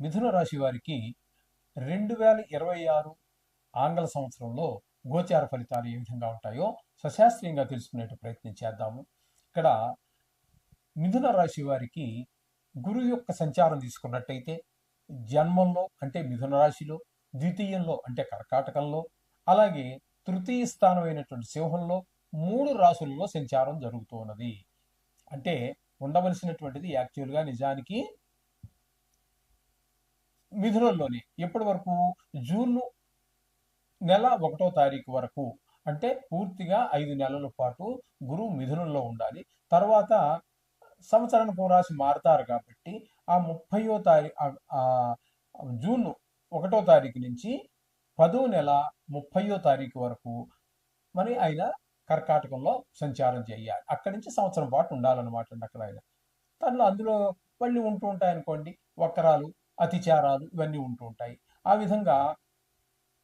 మిథున రాశి వారికి రెండు వేల ఇరవై ఆరు ఆంగ్ల సంవత్సరంలో గోచార ఫలితాలు ఏ విధంగా ఉంటాయో సశాస్త్రీయంగా తెలుసుకునేట్టు ప్రయత్నం చేద్దాము. ఇక్కడ మిథున రాశి వారికి గురువు యొక్క సంచారం తీసుకున్నట్టయితే జన్మంలో అంటే మిథున రాశిలో ద్వితీయంలో అంటే కర్కాటకంలో అలాగే తృతీయ స్థానమైనటువంటి సింహంలో మూడు రాశులలో సంచారం జరుగుతూ ఉన్నది. అంటే ఉండవలసినటువంటిది యాక్చువల్గా నిజానికి మిథునంలోనే ఎప్పటి వరకు? జూన్ నెల ఒకటో తారీఖు వరకు. అంటే పూర్తిగా ఐదు నెలల పాటు గురువు మిథునంలో ఉండాలి. తర్వాత సంవత్సరానికి రాశి మారుతారు కాబట్టి ఆ ముప్పయో తారీఖు జూన్ ఒకటో తారీఖు నుంచి పదో నెల ముప్పయో తారీఖు వరకు మరి ఆయన కర్కాటకంలో సంచారం చేయాలి. అక్కడి నుంచి సంవత్సరం పాటు ఉండాలన్నమాట అండి అక్కడ ఆయన. తనలో అందులో మళ్ళీ ఉంటూ ఉంటాయి అనుకోండి వక్రాలు అతిచారాలు ఇవన్నీ ఉంటూ ఉంటాయి ఆ విధంగా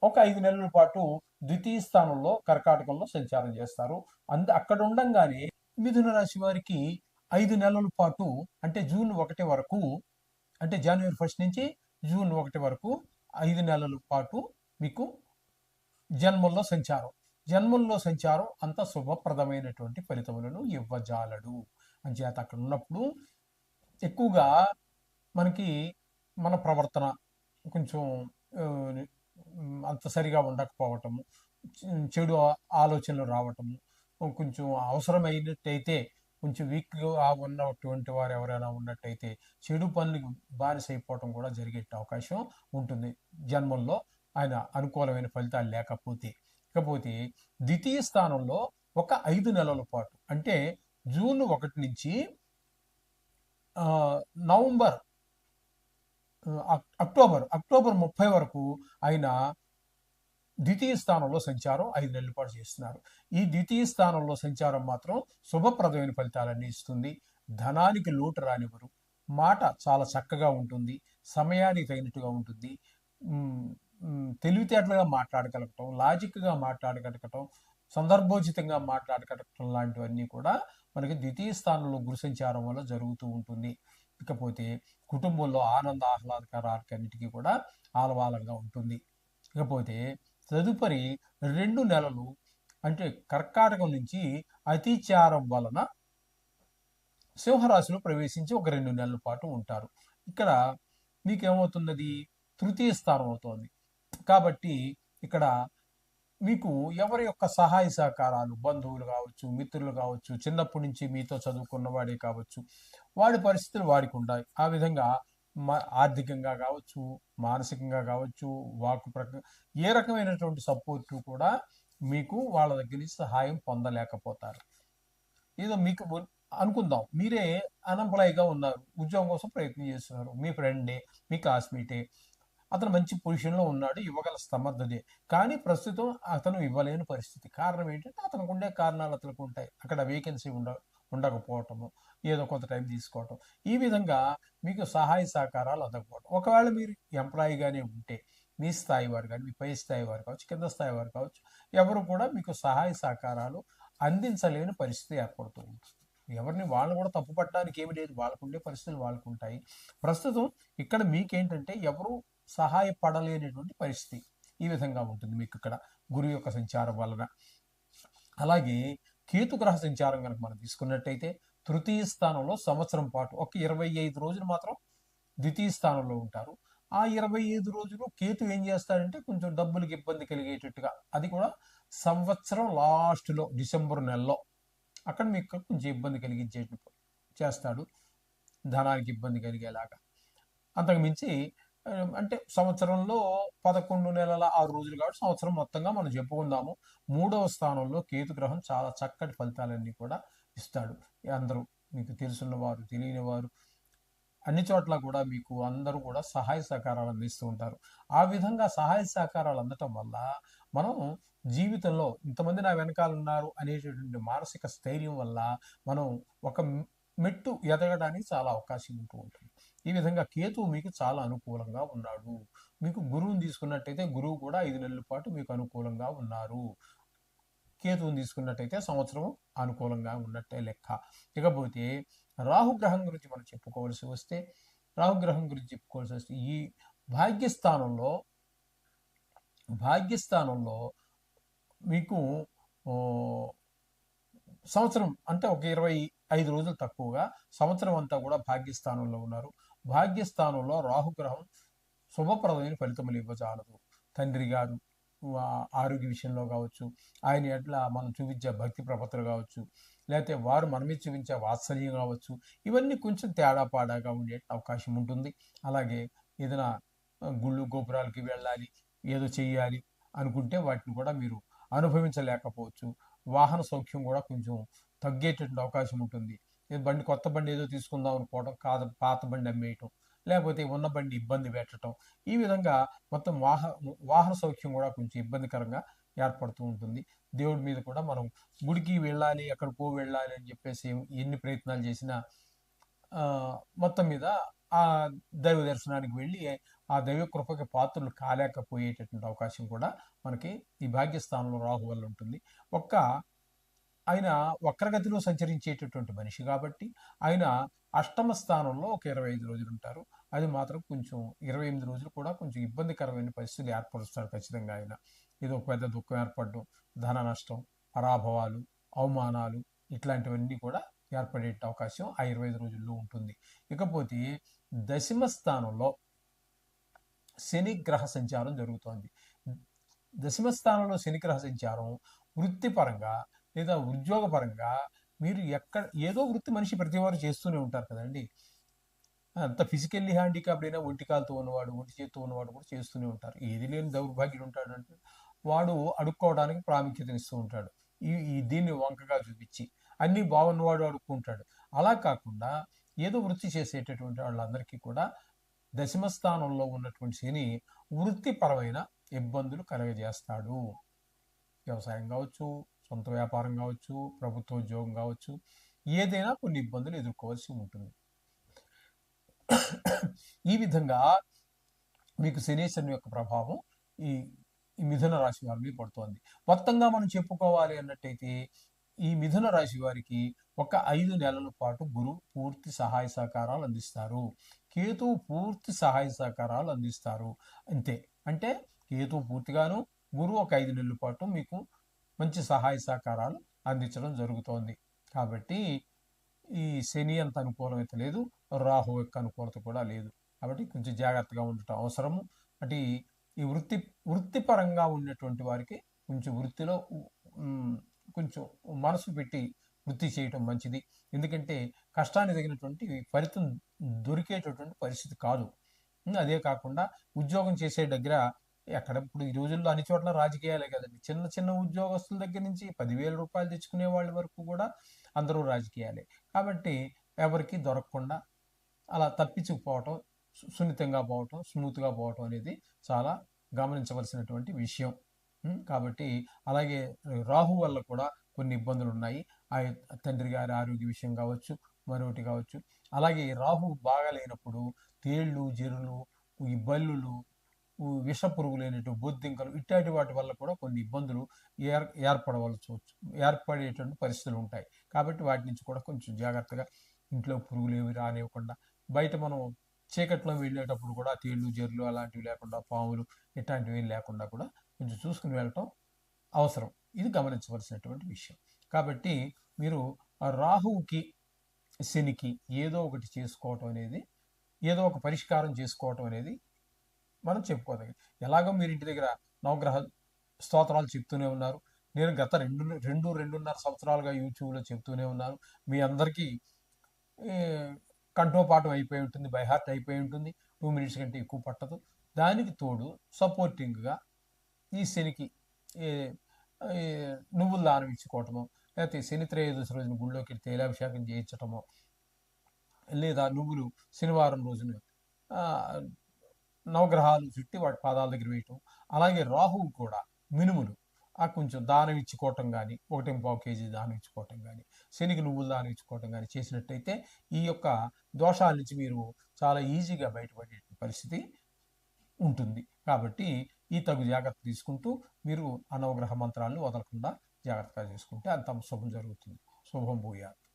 ఒక ఐదు నెలల పాటు ద్వితీయ స్థానంలో కర్కాటకంలో సంచారం చేస్తారు. అంద అక్కడ ఉండంగానే మిథున రాశి వారికి ఐదు నెలల పాటు అంటే జూన్ ఒకటి వరకు అంటే జనవరి ఫస్ట్ నుంచి జూన్ ఒకటి వరకు ఐదు నెలల పాటు మీకు జన్మల్లో సంచారం. జన్మల్లో సంచారం అంత శుభప్రదమైనటువంటి ఫలితములను ఇవ్వజాలడు. అంచేత అక్కడ ఉన్నప్పుడు ఎక్కువగా మనకి మన ప్రవర్తన కొంచెం అంత సరిగా ఉండకపోవటము చెడు ఆలోచనలు రావటము కొంచెం అవసరమైనట్టయితే కొంచెం వీక్గా ఉన్నటువంటి వారు ఎవరైనా ఉన్నట్టయితే చెడు పనులకు బానిస అయిపోవటం కూడా జరిగే అవకాశం ఉంటుంది. జన్మల్లో ఆయన అనుకూలమైన ఫలితాలు లేకపోతే. ఇకపోతే ద్వితీయ స్థానంలో ఒక ఐదు నెలల పాటు అంటే జూన్ ఒకటి నుంచి నవంబర్ అక్టోబర్ అక్టోబర్ ముప్పై వరకు ఆయన ద్వితీయ స్థానంలో సంచారం ఐదు నెలల పాటు చేస్తున్నారు. ఈ ద్వితీయ స్థానంలో సంచారం మాత్రం శుభప్రదమైన ఫలితాలన్నీ ఇస్తుంది. ధనానికి లోటు రానివ్వరు. మాట చాలా చక్కగా ఉంటుంది. సమయానికి తగినట్టుగా ఉంటుంది. తెలివితేటలుగా మాట్లాడగలగటం లాజిక్గా మాట్లాడగలగటం సందర్భోచితంగా మాట్లాడగలగటం లాంటివన్నీ కూడా మనకి ద్వితీయ స్థానంలో గురు సంచారం వల్ల జరుగుతూ ఉంటుంది. ఇకపోతే కుటుంబంలో ఆనంద ఆహ్లాదకరాలకన్నిటికీ కూడా ఆలవాలంగా ఉంటుంది. ఇకపోతే తదుపరి రెండు నెలలు అంటే కర్కాటకం నుంచి అతిచారం వలన సింహరాశిలో ప్రవేశించి ఒక రెండు నెలల పాటు ఉంటారు. ఇక్కడ మీకేమవుతున్నది? తృతీయ స్థానం అవుతోంది. కాబట్టి ఇక్కడ మీకు ఎవరి యొక్క సహాయ సహకారాలు? బంధువులు కావచ్చు మిత్రులు కావచ్చు చిన్నప్పటి నుంచి మీతో చదువుకున్న వాడే కావచ్చు వాడి పరిస్థితులు వాడికి ఉంటాయి ఆ విధంగా మా ఆర్థికంగా కావచ్చు మానసికంగా కావచ్చు వాకు ప్రక ఏ రకమైనటువంటి సపోర్ట్ కూడా మీకు వాళ్ళ దగ్గర నుంచి సహాయం పొందలేకపోతారు. ఏదో మీకు అనుకుందాం. మీరే అన్ఎంప్లాయ్గా ఉన్నారు. ఉద్యోగం కోసం ప్రయత్నం చేస్తున్నారు. మీ ఫ్రెండే మీ క్లాస్మేటే అతను మంచి పొజిషన్లో ఉన్నాడు ఇవ్వగల సమర్థతే కానీ ప్రస్తుతం అతను ఇవ్వలేని పరిస్థితి. కారణం ఏంటంటే అతనికి ఉండే కారణాలు అతనికి ఉంటాయి. అక్కడ వేకెన్సీ ఉండ ఉండకపోవటము ఏదో కొంత టైం తీసుకోవటం. ఈ విధంగా మీకు సహాయ సహకారాలు అందకపోవటం. ఒకవేళ మీరు ఎంప్లాయీగానే ఉంటే మీ స్థాయి వారు కానీ మీ పై స్థాయి వారు కావచ్చు కింద స్థాయి వారు కావచ్చు ఎవరు కూడా మీకు సహాయ సహకారాలు అందించలేని పరిస్థితి ఏర్పడుతూ ఉంటుంది. ఎవరిని వాళ్ళు కూడా తప్పు పట్టడానికి ఏమి లేదు. వాళ్ళకు ఉండే పరిస్థితులు వాళ్ళకు ఉంటాయి. ప్రస్తుతం ఇక్కడ మీకేంటంటే ఎవరు సహాయపడలేనటువంటి పరిస్థితి ఈ విధంగా ఉంటుంది మీకు ఇక్కడ గురువు యొక్క సంచారం వలన. అలాగే కేతుగ్రహ సంచారం కనుక మనం తీసుకున్నట్టయితే తృతీయ స్థానంలో సంవత్సరం పాటు ఒక ఇరవై ఐదు రోజులు మాత్రం ద్వితీయ స్థానంలో ఉంటారు. ఆ ఇరవై ఐదు రోజులు కేతు ఏం చేస్తాడంటే కొంచెం డబ్బులకి ఇబ్బంది కలిగేటట్టుగా అది కూడా సంవత్సరం లాస్ట్లో డిసెంబర్ నెలలో అక్కడ మీకు కొంచెం ఇబ్బంది కలిగించే చేస్తాడు. ధనానికి ఇబ్బంది కలిగేలాగా. అంతకు మించి అంటే సంవత్సరంలో పదకొండు నెలల ఆరు రోజులు కాబట్టి సంవత్సరం మొత్తంగా మనం చెప్పుకుందాము. మూడవ స్థానంలో కేతు గ్రహం చాలా చక్కటి ఫలితాలన్నీ కూడా ఇస్తాడు. అందరూ మీకు తెలుసున్న వారు తెలియని వారు అన్ని చోట్ల కూడా మీకు అందరూ కూడా సహాయ సహకారాలు అందిస్తూ ఉంటారు. ఆ విధంగా సహాయ సహకారాలు అందటం వల్ల మనం జీవితంలో ఇంతమంది నా వెనకాల ఉన్నారు అనేటటువంటి మానసిక స్థైర్యం వల్ల మనం ఒక మెట్టు ఎదగడానికి చాలా అవకాశం ఉంటూ ఉంటుంది. ఈ విధంగా కేతువు మీకు చాలా అనుకూలంగా ఉన్నాడు. మీకు గురువుని తీసుకున్నట్టయితే గురువు కూడా ఐదు నెలల పాటు మీకు అనుకూలంగా ఉన్నారు. కేతువుని తీసుకున్నట్టయితే సంవత్సరం అనుకూలంగా ఉన్నట్టే లెక్క. ఇకపోతే రాహుగ్రహం గురించి మనం చెప్పుకోవాల్సి వస్తే రాహుగ్రహం గురించి చెప్పుకోవాల్సి వస్తే ఈ భాగ్యస్థానంలో భాగ్యస్థానంలో మీకు సంవత్సరం అంటే ఒక ఇరవై ఐదు రోజులు తక్కువగా సంవత్సరం అంతా కూడా భాగ్యస్థానంలో ఉన్నారు. భాగ్యస్థానంలో రాహుగ్రహం శుభప్రదమైన ఫలితములు ఇవ్వజాలదు. తండ్రి గారు ఆరోగ్య విషయంలో కావచ్చు ఆయన ఎట్లా మనం చూపించే భక్తి ప్రపత్తులు కావచ్చు లేకపోతే వారు మనమే చూపించే వాత్సల్యం కావచ్చు ఇవన్నీ కొంచెం తేడా పాడాగా ఉండే అవకాశం ఉంటుంది. అలాగే ఏదైనా గుళ్ళు గోపురాలకి వెళ్ళాలి ఏదో చేయాలి అనుకుంటే వాటిని కూడా మీరు అనుభవించలేకపోవచ్చు. వాహన సౌఖ్యం కూడా కొంచెం తగ్గేటటువంటి అవకాశం ఉంటుంది. ఏ బండి కొత్త బండి ఏదో తీసుకుందాం అనుకోవడం కాదు పాత బండి అమ్మేయటం లేకపోతే ఉన్న బండి ఇబ్బంది పెట్టడం ఈ విధంగా మొత్తం వాహ వాహన సౌఖ్యం కూడా కొంచెం ఇబ్బందికరంగా ఏర్పడుతూ ఉంటుంది. దేవుడి మీద కూడా మనం గుడికి వెళ్ళాలి ఎక్కడికో వెళ్ళాలి అని చెప్పేసి ఎన్ని ప్రయత్నాలు చేసినా మొత్తం మీద ఆ దైవ దర్శనానికి వెళ్ళి ఆ దైవ కృపకి పాత్రలు కాలేకపోయేటటువంటి అవకాశం కూడా మనకి ఈ భాగ్యస్థానంలో రాహు వల్ల ఉంటుంది. ఒక్క ఆయన వక్రగతిలో సంచరించేటటువంటి మనిషి కాబట్టి ఆయన అష్టమ స్థానంలో ఒక ఇరవై ఐదు రోజులు ఉంటారు. అది మాత్రం కొంచెం ఇరవై ఎనిమిది రోజులు కూడా కొంచెం ఇబ్బందికరమైన పరిస్థితులు ఏర్పరుస్తారు ఖచ్చితంగా ఆయన. ఇది ఒక పెద్ద దుఃఖం ఏర్పడడం ధన నష్టం పరాభవాలు అవమానాలు ఇట్లాంటివన్నీ కూడా ఏర్పడే అవకాశం ఆ ఇరవై ఐదు రోజుల్లో ఉంటుంది. ఇకపోతే దశమ స్థానంలో శని గ్రహ సంచారం జరుగుతోంది. దశమ స్థానంలో శని గ్రహ సంచారం వృత్తిపరంగా లేదా ఉద్యోగపరంగా మీరు ఎక్కడ ఏదో వృత్తి మనిషి ప్రతివారు చేస్తూనే ఉంటారు కదండి. అంత ఫిజికల్లీ హ్యాండిక్యాప్డ్ అయినా ఒంటి కాలుతో ఉన్నవాడు ఒంటి చేతితో ఉన్నవాడు కూడా చేస్తూనే ఉంటారు. ఏది లేని దౌర్భాగ్యుడు ఉంటాడంటే వాడు అడుక్కోవడానికి ప్రాముఖ్యతనిస్తూ ఉంటాడు. ఈ ఈ దీన్ని వంకగా చూపించి అన్నీ బాగున్నవాడు అడుక్కుంటాడు. అలా కాకుండా ఏదో వృత్తి చేసేటటువంటి వాళ్ళందరికీ కూడా దశమ స్థానంలో ఉన్నటువంటి శని వృత్తిపరమైన ఇబ్బందులు కలగజేస్తాడు. వ్యవసాయం కావచ్చు సొంత వ్యాపారం కావచ్చు ప్రభుత్వ ఉద్యోగం కావచ్చు ఏదైనా కొన్ని ఇబ్బందులు ఎదుర్కోవాల్సి ఉంటుంది. ఈ విధంగా మీకు శనీశ్వరుని యొక్క ప్రభావం ఈ ఈ మిథున రాశి వారి మీద పడుతోంది. మొత్తంగా మనం చెప్పుకోవాలి అన్నట్టయితే ఈ మిథున రాశి వారికి ఒక ఐదు నెలల పాటు గురువు పూర్తి సహాయ సహకారాలు అందిస్తారు. కేతువు పూర్తి సహాయ సహకారాలు అందిస్తారు. అంతే. అంటే కేతువు పూర్తిగాను గురువు ఒక ఐదు నెలల పాటు మీకు మంచి సహాయ సహకారాలు అందించడం జరుగుతోంది. కాబట్టి ఈ శని అంత అనుకూలమైతే లేదు రాహు యొక్క అనుకూలత కూడా లేదు. కాబట్టి కొంచెం జాగ్రత్తగా ఉండటం అవసరము. అంటే ఈ- వృత్తి వృత్తిపరంగా ఉన్నటువంటి వారికి కొంచెం వృత్తిలో కొంచెం మనసు పెట్టి వృత్తి చేయటం మంచిది. ఎందుకంటే కష్టానికి తగినటువంటి ఫలితం దొరికేటటువంటి పరిస్థితి కాదు. అదే కాకుండా ఉద్యోగం చేసే దగ్గర ఎక్కడ ఇప్పుడు ఈ రోజుల్లో అన్ని చోట్ల రాజకీయాలే కదండి. చిన్న చిన్న ఉద్యోగస్తుల దగ్గర నుంచి పదివేల రూపాయలు తెచ్చుకునే వాళ్ళ వరకు కూడా అందరూ రాజకీయాలే. కాబట్టి ఎవరికి దొరకకుండా అలా తప్పించుకుపోవటం సున్నితంగా పోవటం స్మూత్గా పోవటం అనేది చాలా గమనించవలసినటువంటి విషయం. కాబట్టి అలాగే రాహు వల్ల కూడా కొన్ని ఇబ్బందులు ఉన్నాయి. ఆ తండ్రి గారి ఆరోగ్య విషయం కావచ్చు మరొకటి కావచ్చు. అలాగే రాహు బాగాలేనప్పుడు తేళ్ళు జెరులు ఈ బల్లులు విష పురుగులైనటు బొద్దింకలు ఇట్లాంటి వాటి వల్ల కూడా కొన్ని ఇబ్బందులు ఏర్ ఏర్పడవలసి ఏర్పడేటువంటి పరిస్థితులు ఉంటాయి. కాబట్టి వాటి నుంచి కూడా కొంచెం జాగ్రత్తగా ఇంట్లో పురుగులు ఏవి రానివ్వకుండా బయట మనం చీకట్లో వెళ్ళేటప్పుడు కూడా తేళ్ళు జెర్లు అలాంటివి లేకుండా పాములు ఇట్లాంటివి లేకుండా కూడా కొంచెం చూసుకుని వెళ్ళటం అవసరం. ఇది గమనించవలసినటువంటి విషయం. కాబట్టి మీరు రాహువుకి శనికి ఏదో ఒకటి చేసుకోవటం అనేది ఏదో ఒక పరిష్కారం చేసుకోవటం అనేది మనం చెప్పుకోదగ్గ. ఎలాగో మీరు ఇంటి దగ్గర నవగ్రహ స్తోత్రాలు చెప్తూనే ఉన్నారు. నేను గత రెండు రెండు రెండున్నర సంవత్సరాలుగా యూట్యూబ్లో చెప్తూనే ఉన్నాను. మీ అందరికీ కంఠోపాఠం అయిపోయి ఉంటుంది బైహార్ట్ అయిపోయి ఉంటుంది. టూ మినిట్స్ కంటే ఎక్కువ పట్టదు. దానికి తోడు సపోర్టింగ్గా ఈ శనికి నువ్వులు దానం ఇచ్చుకోవటము లేకపోతే శని త్రయోదశి రోజున గుళ్ళోకి వెళ్ళి తైలాభిషేకం చేయించటము లేదా నువ్వులు శనివారం రోజున నవగ్రహాలు చుట్టి వాటి పాదాల దగ్గర వేయటం. అలాగే రాహువు కూడా మినుములు. ఆ కొంచెం దానం ఇచ్చుకోవటం కానీ ఒకటి పావు కేజీ దానం ఇచ్చుకోవటం కానీ శనికి నువ్వులు దానం ఇచ్చుకోవటం కానీ చేసినట్టయితే ఈ యొక్క దోషాల నుంచి మీరు చాలా ఈజీగా బయటపడే పరిస్థితి ఉంటుంది. కాబట్టి ఈ తగు జాగ్రత్త తీసుకుంటూ మీరు అనవగ్రహ మంత్రాలను వదలకుండా జాగ్రత్తగా చేసుకుంటే అంత శుభం జరుగుతుంది. శుభం భూయాత్.